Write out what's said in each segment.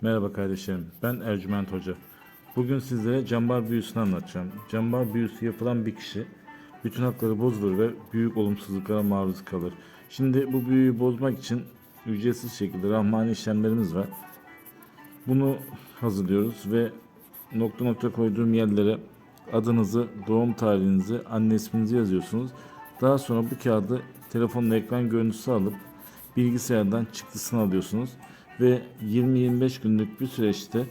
Merhaba kardeşlerim, ben Ercüment Hoca. Bugün sizlere cambar büyüsünü anlatacağım. Cambar büyüsü yapılan bir kişi bütün hakları bozulur ve büyük olumsuzluklara maruz kalır. Şimdi bu büyüyü bozmak için ücretsiz şekilde rahmani işlemlerimiz var. Bunu hazırlıyoruz ve nokta nokta koyduğum yerlere adınızı, doğum tarihinizi, anne isminizi yazıyorsunuz. Daha sonra bu kağıdı telefonla ekran görüntüsü alıp bilgisayardan çıktısını alıyorsunuz ve 20-25 günlük bir süreçte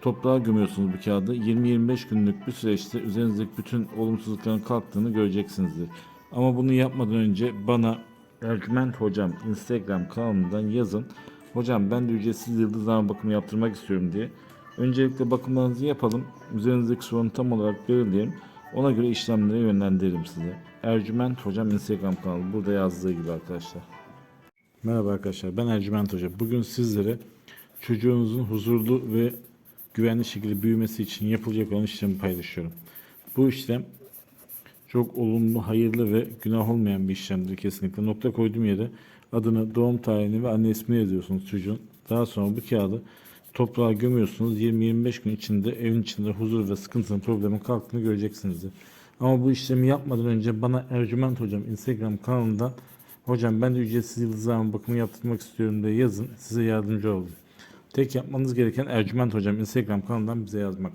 toprağa gömüyorsunuz bu kağıdı. 20-25 günlük bir süreçte üzerinizdeki bütün olumsuzlukların kalktığını göreceksinizdir. Ama bunu yapmadan önce bana Ercüment Hocam Instagram kanalından yazın. Hocam ben de ücretsiz yıldızlama bakımı yaptırmak istiyorum diye. Öncelikle bakımlarınızı yapalım. Üzerinizdeki sorunu tam olarak belirleyelim. Ona göre işlemlere yönlendiririm sizi. Ercüment Hocam Instagram kanalı. Burada yazdığı gibi arkadaşlar. Merhaba arkadaşlar ben Ercüment Hoca. Bugün sizlere çocuğunuzun huzurlu ve güvenli şekilde büyümesi için yapılacak olan işlemi paylaşıyorum. Bu işlem çok olumlu, hayırlı ve günah olmayan bir işlemdir kesinlikle. Nokta koyduğum yere adını, doğum tarihini ve anne ismini yazıyorsunuz çocuğun. Daha sonra bu kağıdı toprağa gömüyorsunuz. 20-25 gün içinde evin içinde huzur ve sıkıntının problemin kalktığını göreceksinizdir. Ama bu işlemi yapmadan önce bana Ercüment Hocam Instagram kanalından Hocam ben de ücretsiz yıldızlama bakımı yaptırmak istiyorum diye yazın. Size yardımcı olayım. Tek yapmanız gereken Ercüment Hocam Instagram kanalından bize yazmak.